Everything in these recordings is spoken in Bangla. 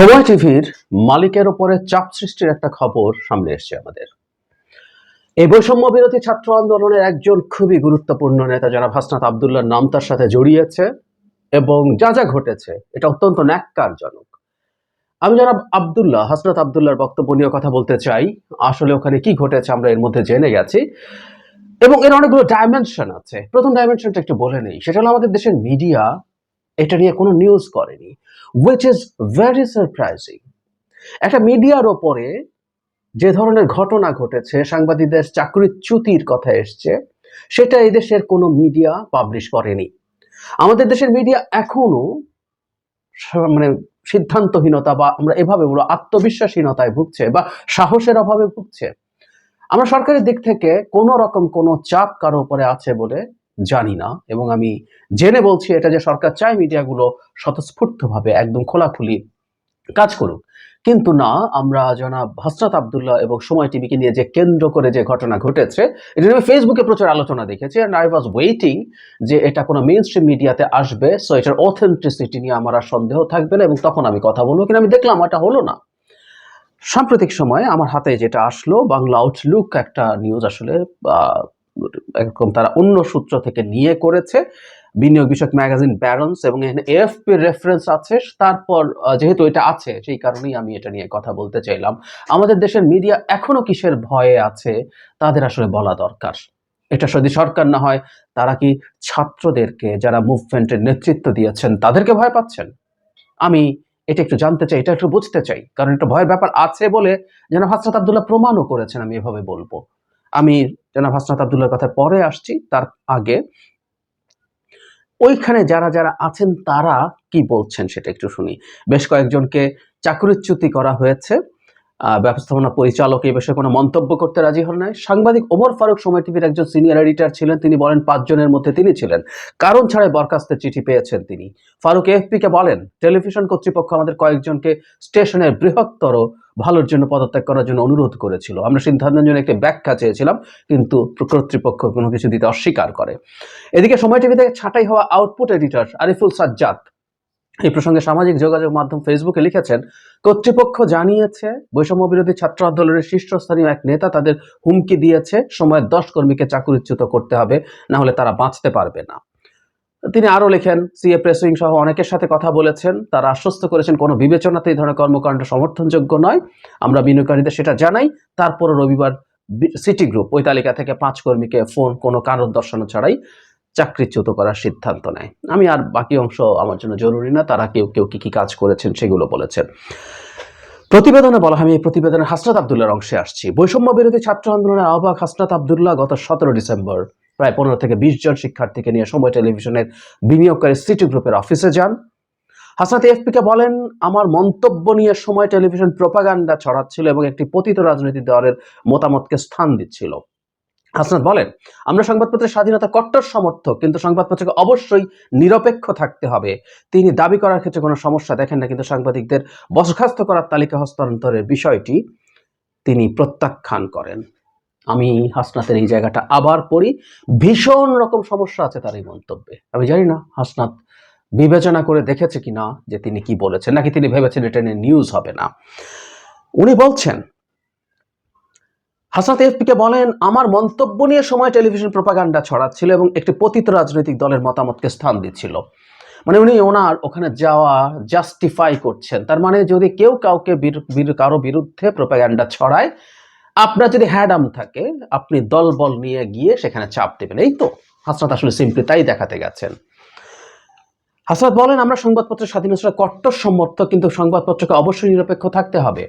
সময় টিভির মালিকের ওপরে চাপ সৃষ্টির একটা খবর সামনে এসছে আমাদের। এই বৈষম্য বিরোধী ছাত্র আন্দোলনের একজন খুবই গুরুত্বপূর্ণ নেতা যারা হাসনাত আবদুল্লাহর নাম তার সাথে জড়িয়েছে এবং যা যা ঘটেছে, এটা অত্যন্ত ন্যাক্কারজনক। আমি যারা আবদুল্লাহ, হাসনাত আবদুল্লাহর বক্তব্য নিয়ে কথা বলতে চাই, আসলে ওখানে কি ঘটেছে আমরা এর মধ্যে জেনে গেছি। এবং এর অনেকগুলো ডাইমেনশন আছে। প্রথম ডাইমেনশনটা একটু বলে নেই, সেটা হলো আমাদের দেশের মিডিয়া এটা নিয়ে কোনো নিউজ করেনি। উইচ ইজ ভেরি সারপ্রাইজিং একটা মিডিয়ার ওপরে যে ধরনের ঘটনা ঘটেছে, সাংবাদিকদের চাকরিচ্যুতির কথা এসছে, সেটা এই দেশের কোনো মিডিয়া পাবলিশ করেনি। আমাদের দেশের মিডিয়া এখনও মানে সিদ্ধান্তহীনতা বা আমরা এভাবে বলব আত্মবিশ্বাসহীনতায় ভুগছে বা সাহসের অভাবে ভুগছে। আমরা সরকারের দিক থেকে কোনো রকম কোনো চাপ কারও উপরে আছে বলে জানি না এবং আমি জেনে বলছি এটা যে সরকার চায় মিডিয়াগুলো স্বতঃস্ফূর্তভাবে একদম খোলাখুলি কাজ করুক। কিন্তু না, আমরা জনাব হাসরাত আবদুল্লাহ এবং সময় টিভিকে নিয়ে যে কেন্দ্র করে যে ঘটনা ঘটেছে, এটা আমি ফেসবুকে প্রচুর আলোচনা দেখেছি অ্যান্ড আই ওয়াজ ওয়েটিং যে এটা কোনো মেন স্ট্রিম মিডিয়াতে আসবে সো এটার অথেন্টিসিটি নিয়ে আমার আর সন্দেহ থাকবে না এবং তখন আমি কথা বলব কিন্তু আমি দেখলাম এটা হলো না। সাম্প্রতিক সময়ে আমার হাতে যেটা আসলো, বাংলা আউটলুক একটা নিউজ আসলে এরকম তারা অন্য সূত্র থেকে নিয়ে করেছে বিনিয়োগ বিষয়ক ম্যাগাজিন ব্যারন্স এবং এখানে এএফপি রেফারেন্স আছে। তারপর যেহেতু এটা আছে, সেই কারণেই আমি এটা নিয়ে কথা বলতে চাইলাম। আমাদের দেশের মিডিয়া এখনও কিসের ভয়ে আছে, তাদের আসলে বলা দরকার। এটা যদি সরকার না হয়, তারা কি ছাত্রদেরকে, যারা মুভমেন্টের নেতৃত্ব দিয়েছেন, তাদেরকে ভয় পাচ্ছেন? আমি এটা একটু জানতে চাই, এটা একটু বুঝতে চাই। কারণ এটা ভয়ের ব্যাপার আছে বলে যেন হাসরাত আবদুল্লাহ প্রমাণও করেছেন, আমি এভাবে বলব। আমি যেন হাসনাত আবদুল্লাহর কথা পরে আসছি, তার আগে। ওইখানে যারা যারা আছেন, তারা কি বলছেন সেটা একটু শুনি। বেশ কয়েকজনকে চাকরিচ্যুতি করা হয়েছে। ব্যবস্থাপনা পরিচালক এই বিষয়ে কোনো মন্তব্য করতে রাজি হন নাই। সাংবাদিক ওমর ফারুক সময় টিভির একজন সিনিয়র এডিটর ছিলেন, তিনি বলেন, পাঁচজনের মধ্যে তিনি ছিলেন। কারণ ছাড়াই বরখাস্তের চিঠি পেয়েছেন তিনি। ফারুক এফপিকে বলেন, টেলিভিশন কর্তৃপক্ষ আমাদের কয়েকজনকে স্টেশনের বৃহত্তর ভালোর জন্য পদত্যাগ করার জন্য অনুরোধ করেছিল। আমরা সিদ্ধান্তের জন্য একটি ব্যাখ্যা চেয়েছিলাম, কিন্তু কর্তৃপক্ষ কোনো কিছু দিতে অস্বীকার করে। এদিকে সময় টিভি থেকে ছাঁটাই হওয়া আউটপুট এডিটর আরিফুল সাজ্জাদ এই প্রসঙ্গে সামাজিক যোগাযোগ মাধ্যম ফেসবুকে লিখেছেন, কর্তৃপক্ষ জানিয়েছে বৈষম্য বিরোধী ছাত্র আন্দোলনের শীর্ষস্থানীয় এক নেতা তাদের হুমকি দিয়েছে, সময়ের দশ কর্মীকে চাকুরিচ্যুত করতে হবে, না হলে তারা বাঁচতে পারবে না। তিনি আরও লেখেন, সিএ প্রেসুইং সহ অনেকের সাথে কথা বলেছেন। তারা আশ্বস্ত করেছেন, কোনো বিবেচনাতে এই ধরনের কর্মকাণ্ড সমর্থনযোগ্য নয়। আমরা বিনিয়োগকারীদের সেটা জানাই। তারপর রবিবার সিটি গ্রুপ ওই তালিকা থেকে পাঁচ কর্মীকে ফোন, কোনো কারণ দর্শানো ছাড়াই চাকরিচ্যুত করার সিদ্ধান্ত নেয়। আমি আর বাকি অংশ আমার জন্য জরুরি না, তারা কেউ কেউ কি কি কাজ করেছেন সেগুলো বলেছেন। প্রতিবেদনে বলা হয়, আমি এই প্রতিবেদনে হাসনাত আবদুল্লাহর অংশে আসছি। বৈষম্য বিরোধী ছাত্র আন্দোলনের আহ্বায়ক হাসনাত আবদুল্লাহ গত সতেরো ডিসেম্বর প্রায় পনেরো থেকে বিশ জন শিক্ষার্থীকে নিয়ে সময় টেলিভিশনের বিনিয়োগকারী সিটি গ্রুপের অফিসে যান। হাসনাত এফপিকে বলেন, আমার মন্তব্য নিয়ে সময় টেলিভিশন প্রোপাগান্ডা ছড়াচ্ছিল এবং একটি পতিত রাজনৈতিক দলের মতামতকে স্থান দিচ্ছিল। হাসনাত বলেন, আমরা সংবাদপত্রের স্বাধীনতা কট্টর সমর্থক, কিন্তু সংবাদপত্রকে অবশ্যই নিরপেক্ষ থাকতে হবে। তিনি দাবি করার ক্ষেত্রে কোনো সমস্যা দেখেন না, কিন্তু সাংবাদিকদের বরখাস্ত করার তালিকা হস্তান্তরের বিষয়টি তিনি প্রত্যাখ্যান করেন। আমি হাসনাতের এই জায়গাটা আবার পড়ি। ভীষণ রকম সমস্যা আছে তার এই মন্তব্যে। আমি জানি না হাসনাত বিবেচনা করে দেখেছে কিনা যে তিনি কি বলেছেন, নাকি তিনি ভেবেছেন এটা নিয়ে নিউজ হবে না। উনি বলছেন, হাসনাত এফপিকে বলেন, আমার মন্তব্য নিয়ে সময় টেলিভিশন প্রপাগান্ডা ছড়াচ্ছিল এবং একটি পতিত রাজনৈতিক দলের মতামতকে স্থান দিচ্ছিল। মানে উনি ওনার ওখানে যাওয়া জাস্টিফাই করছেন। তার মানে যদি কেউ কাউকে কারও বিরুদ্ধে প্রপাগান্ডা ছড়ায় আপনার যদি হ্যাডাম থাকে, আপনি দল বল নিয়ে গিয়ে সেখানে চাপ দেবেন। এই তো, হাসনাত আসলে সিম্পলি তাই দেখাতে গেছেন। হাসনাত বলেন, আমরা সংবাদপত্রের স্বাধীনতার কট্টর সমর্থক, কিন্তু সংবাদপত্রকে অবশ্যই নিরপেক্ষ থাকতে হবে।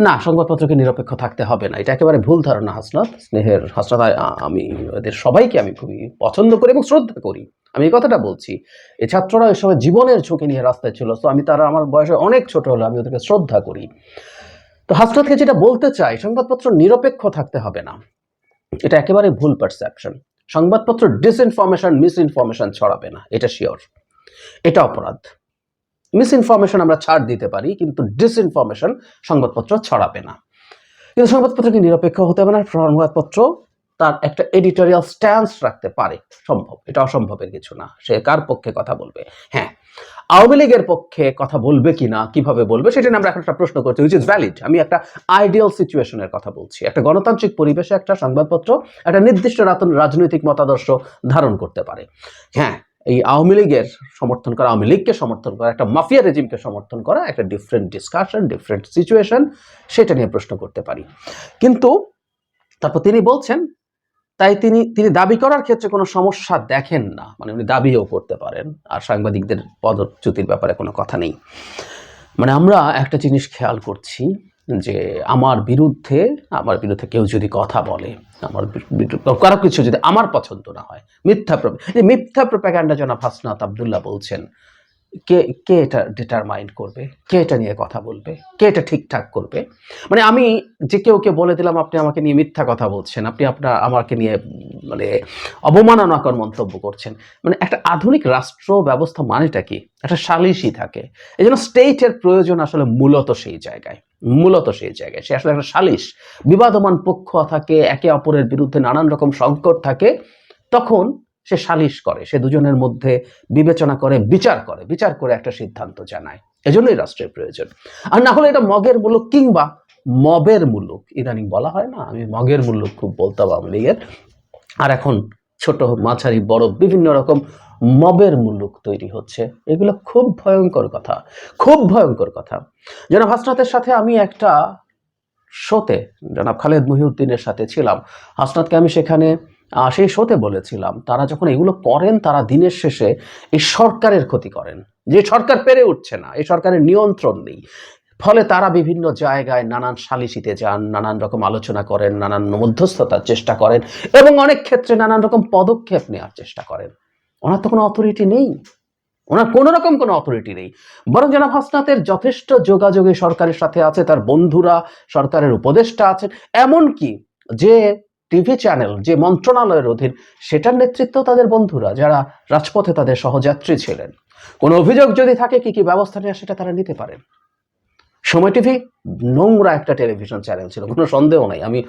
না, সংবাদপত্রকে নিরপেক্ষ থাকতে হবে না। এটা একেবারে ভুল ধারণা, হাসনাত। স্নেহের হাসনাত আমি, এদের সবাইকে আমি খুবই পছন্দ করি এবং শ্রদ্ধা করি। আমি এই কথাটা বলছি। এই ছাত্ররা সময় জীবনের ঝুঁকি নিয়ে রাস্তায় ছিল, তো আমি, তারা আমার বয়সে অনেক ছোট হলো আমি ওদেরকে শ্রদ্ধা করি। তো হাসনাতকে যেটা বলতে চাই, সংবাদপত্র নিরপেক্ষ থাকতে হবে না। এটা একেবারে ভুল পারসেপশন সংবাদপত্র ডিসইনফরমেশন মিস ইনফরমেশন ছড়াবে না, এটা শিওর এটা অপরাধ। মিসইনফরমেশন আমরা ছাড় দিতে পারি, কিন্তু ডিসইনফরমেশন সংবাদপত্র ছড়াবে না। কিন্তু সংবাদপত্র কি নিরপেক্ষ হতে হবে না? সংবাদপত্র তার একটা এডিটোরিয়াল স্ট্যান্স রাখতে পারে। সম্ভব, এটা অসম্ভবের কিছু না। সে কার পক্ষে কথা বলবে? হ্যাঁ। আওয়ামী লীগের পক্ষে কথা বলবে কি না, কীভাবে বলবে, সেটা আমরা এখন একটা প্রশ্ন করছি উইচ ইজ ভ্যালিড আমি একটা আইডিয়াল সিচুয়েশনের কথা বলছি। একটা গণতান্ত্রিক পরিবেশে একটা সংবাদপত্র, একটা নির্দিষ্ট রাজনৈতিক মতাদর্শ ধারণ করতে পারে। হ্যাঁ এই আওয়ামী লীগের সমর্থন করা, আওয়ামী লীগকে সমর্থন করা, একটা মাফিয়া রেজিমকে সমর্থন করা, একটা ডিফারেন্ট ডিসকাশন ডিফারেন্ট সিচুয়েশন সেটা নিয়ে প্রশ্ন করতে পারি। কিন্তু, তারপর তিনি বলছেন তাই তিনি তিনি দাবি করার ক্ষেত্রে কোনো সমস্যা দেখেন না। মানে উনি দাবিও করতে পারেন, আর সাংবাদিকদের পদচ্যুতির ব্যাপারে কোনো কথা নেই। মানে আমরা একটা জিনিস খেয়াল করছি যে আমার বিরুদ্ধে আমার বিরুদ্ধে কেউ যদি কথা বলে, আমার কারও কিছু যদি আমার পছন্দ না হয়, মিথ্যা মিথ্যা প্রোপাগান্ডা জনাব হাসনাত আবদুল্লাহ বলছেন কে কে এটা ডিটারমাইন্ড করবে? কে এটা নিয়ে কথা বলবে? কে এটা ঠিকঠাক করবে? মানে আমি যে কেউ কে বলে দিলাম, আপনি আমাকে নিয়ে মিথ্যা কথা বলছেন, আপনি আপনার আমাকে নিয়ে মানে অবমাননাকর মন্তব্য করছেন। মানে একটা আধুনিক রাষ্ট্র ব্যবস্থা মানেটা কি? একটা সালিশই থাকে। এই জন্য স্টেটের প্রয়োজন আসলে মূলত সেই জায়গায়। মূলত সেই জায়গায়। সে আসলে একটা সালিশ। বিবাদমান পক্ষ থাকে, একে অপরের বিরুদ্ধে নানান রকম সংকট থাকে। তখন সে সালিশ করে, সে দুজনের মধ্যে বিবেচনা করে, বিচার করে বিচার করে একটা সিদ্ধান্ত জানায়। এজন্যই রাষ্ট্রের প্রয়োজন। আর না হলে এটা মগের মুলুক কিংবা মবের মুলুক, ইদানিং বলা হয় না, আমি মগের মুলুক খুব বলতাম আওয়ামী লীগের। আর এখন ছোট, মাঝারি, বড়, বিভিন্ন রকম মবের মুলুক তৈরি হচ্ছে। এগুলো খুব ভয়ঙ্কর কথা, খুব ভয়ঙ্কর কথা। জনাব হাসনাতের সাথে আমি একটা শোতে, জনাব খালেদ মহিউদ্দিনের সাথে ছিলাম। হাসনাতকে আমি সেখানে সেই শোতে বলেছিলাম, তারা যখন এগুলো করেন, তারা দিনের শেষে এই সরকারের ক্ষতি করেন। যে সরকার পেরে উঠছে না, এই সরকারের নিয়ন্ত্রণ নেই। ফলে তারা বিভিন্ন জায়গায় নানান সালিসিতে যান, নানান রকম আলোচনা করেন, নানান মধ্যস্থতার চেষ্টা করেন এবং অনেক ক্ষেত্রে নানান রকম পদক্ষেপ নেওয়ার চেষ্টা করেন। ওনার তো কোনো অথরিটি নেই। ওনার কোনো রকম কোনো অথরিটি নেই। বরং জনাব হাসনাতের যথেষ্ট যোগাযোগে সরকারের সাথে আছে, তার বন্ধুরা, সরকারের উপদেষ্টা আছেন। এমনকি যে টিভি চ্যানেল যে মন্ত্রণালয়ের অধীন, সেটার নেতৃত্ব তাদের বন্ধুরা যারা রাজপথে তাদের সহযাত্রী ছিলেন। কোনো অভিযোগ যদি থাকে, কি কি ব্যবস্থা নেওয়া সেটা তারা নিতে পারেন। সময় টিভি, নোংরা একটা টেলিভিশন চ্যানেল ছিল, কোনো সন্দেহ নাই। আমি,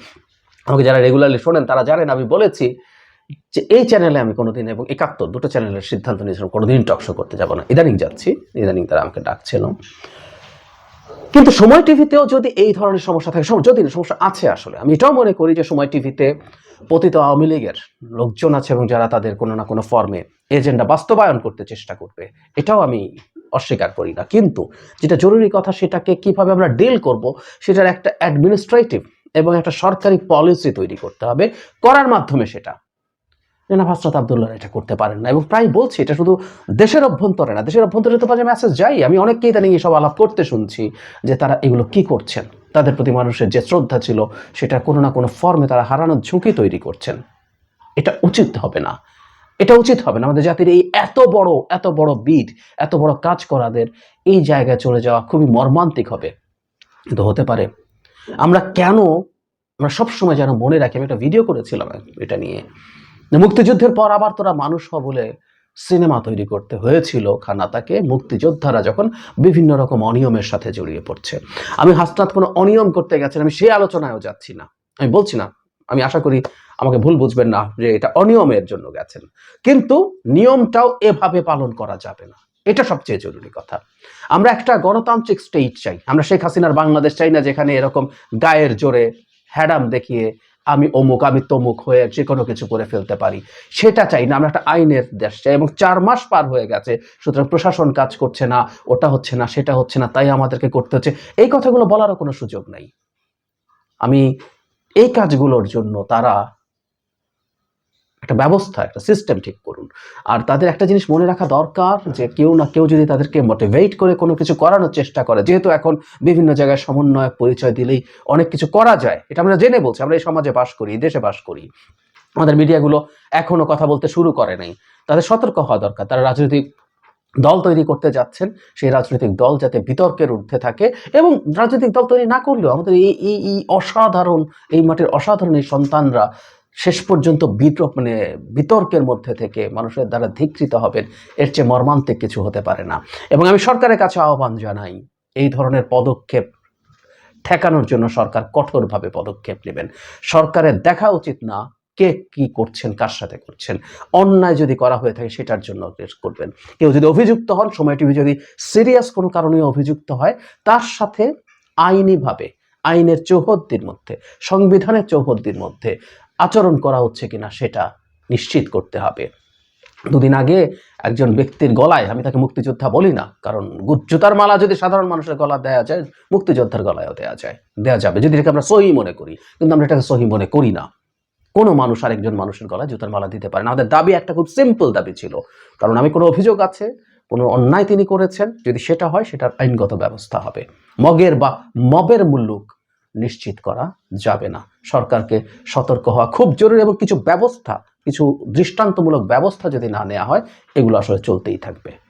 আমাকে যারা রেগুলারলি শোনেন, তারা জানেন, আমি বলেছি যে এই চ্যানেলে আমি কোনোদিন এবং একাত্তর দুটো চ্যানেলের সিদ্ধান্ত নিয়েছিলাম, কোনোদিন টকশো করতে যাব না। ইদানিং যাচ্ছি, ইদানিং তারা আমাকে ডাকছিল। কিন্তু সময় টিভিতেও যদি এই ধরনের সমস্যা থাকে যদি সমস্যা আছে আসলে। আমি এটাও মনে করি যে সময় টিভিতে পতিত আওয়ামী লীগের লোকজন আছে এবং যারা তাদের কোনো না কোনো ফর্মে এজেন্ডা বাস্তবায়ন করতে চেষ্টা করবে, এটাও আমি অস্বীকার করি না। কিন্তু যেটা জরুরি কথা, সেটাকে কীভাবে আমরা ডিল করব, সেটার একটা অ্যাডমিনিস্ট্রেটিভ এবং একটা সরকারি পলিসি তৈরি করতে হবে, করার মাধ্যমে সেটা। জনাব হাসরাত আবদুল্লাহ এটা করতে পারেন না। এবং প্রায় বলছি, এটা শুধু দেশের অভ্যন্তরে না, দেশের অভ্যন্তরে তো মাঝে মেসেজ যাই। আমি অনেককেই তাদের এসব আলাপ করতে শুনছি যে তারা এগুলো কি করছেন। তাদের প্রতি মানুষের যে শ্রদ্ধা ছিল, সেটা কোনো না কোনো ফর্মে তারা হারানোর ঝুঁকি তৈরি করছেন। এটা উচিত হবে না। এটা উচিত হবে না। আমাদের জাতির এই এত বড় এত বড় বিড এত বড় কাজ করাদের এই জায়গায় চলে যাওয়া খুবই মর্মান্তিক হবে। কিন্তু হতে পারে। আমরা কেন, আমরা সবসময় যেন মনে রাখি, আমি একটা ভিডিও করেছিলাম এটা নিয়ে। মুক্তিযুদ্ধের পর আবার তোরা মানুষ হ বলে সিনেমা তৈরি করতে হয়েছিল খানাতাকে। মুক্তিযোদ্ধারা যখন বিভিন্ন রকম অনিয়মের সাথে জড়িয়ে পড়ছে। আমি হাসনাত কোনো অনিয়ম করতে গেছেন আমি সেই আলোচনায়ও যাচ্ছি না। আমি বলছি না, আমি আশা করি আমাকে ভুল বুঝবেন না যে এটা অনিয়মের জন্য গেছেন। কিন্তু নিয়মটাও এভাবে পালন করা যাবে না। এটা সবচেয়ে জরুরি কথা। আমরা একটা গণতান্ত্রিক স্টেট চাই। আমরা শেখ হাসিনার বাংলাদেশ চাই না যেখানে এরকম গায়ের জোরে হ্যাডাম দেখিয়ে আমি অমুক, আমি তমুক হয়ে যে কোনো কিছু করে ফেলতে পারি। সেটা চাই না, আমরা একটা আইনের দেশ চাই এবং চার মাস পার হয়ে গেছে, সুতরাং প্রশাসন কাজ করছে না, ওটা হচ্ছে না, সেটা হচ্ছে না, তাই আমাদেরকে করতে হচ্ছে। এই কথাগুলো বলারও কোনো সুযোগ নাই। আমি এই কাজগুলোর জন্য তারা একটা ব্যবস্থা, একটা সিস্টেম ঠিক করুন। আর তাদের একটা জিনিস মনে রাখা দরকার যে কেউ না কেউ যদি তাদেরকে মোটিভেট করে কোনো কিছু করানোর চেষ্টা করে, যেহেতু এখন বিভিন্ন জায়গায় সমন্বয়ক পরিচয় দিলেই অনেক কিছু করা যায়, এটা আমরা জেনে বলছি, আমরা এই সমাজে বাস করি, এই দেশে বাস করি। আমাদের মিডিয়াগুলো এখনও কথা বলতে শুরু করে নাই। তাদের সতর্ক হওয়া দরকার, তারা রাজনৈতিক দল তৈরি করতে যাচ্ছেন, সেই রাজনৈতিক দল যাতে বিতর্কের ঊর্ধ্বে থাকে এবং রাজনৈতিক দল তৈরি না করলেও আমাদের এই এই এই অসাধারণ, এই মাটির অসাধারণ এই সন্তানরা শেষ পর্যন্ত বিতর্ক মানে বিতর্কের মধ্যে থেকে মানুষের দ্বারা ধিকৃত হবেন, এর চেয়ে মর্মান্তিক কিছু হতে পারে না। এবং আমি সরকারের কাছে আহ্বান জানাই, এই ধরনের পদক্ষেপ ঠেকানোর জন্য সরকার কঠোরভাবে পদক্ষেপ নেবেন। সরকারের দেখা উচিত না কে কি করছেন, কার সাথে করছেন। অন্যায় যদি করা হয়ে থাকে, সেটার জন্য করবেন। কেউ যদি অভিযুক্ত হন, সময় টিভি যদি সিরিয়াস কোনো কারণে অভিযুক্ত হয়, তার সাথে আইনিভাবে, আইনের চৌহদ্দির মধ্যে, সংবিধানের চৌহদ্দির মধ্যে আচরণ করা হচ্ছে কিনা সেটা নিশ্চিত করতে হবে। দুদিন আগে একজন ব্যক্তির গলায়, আমি তাকে মুক্তিযোদ্ধা বলি না, কারণ জুতার মালা যদি সাধারণ মানুষের গলা দেওয়া যায়, মুক্তিযোদ্ধার গলায়ও দেওয়া যায় দেওয়া যাবে। যদি এটাকে আমরা সহি মনে করি, কিন্তু আমরা এটাকে সহি মনে করি না। কোনো মানুষ আরেকজন মানুষের গলায় জুতার মালা দিতে পারে না। আমাদের দাবি একটা খুব সিম্পল দাবি ছিল, কারণ আমি কোনো অভিযোগ আছে, কোনো অন্যায় তিনি করেছেন, যদি সেটা হয়, সেটার আইনগত ব্যবস্থা হবে। মগের বা মবের মুল্লুক নিশ্চিত করা যাবে না। সরকারকে সতর্ক হওয়া খুব জরুরি এবং কিছু ব্যবস্থা, কিছু দৃষ্টান্তমূলক ব্যবস্থা যদি না নেওয়া হয়, এগুলো আসলে চলতেই থাকবে।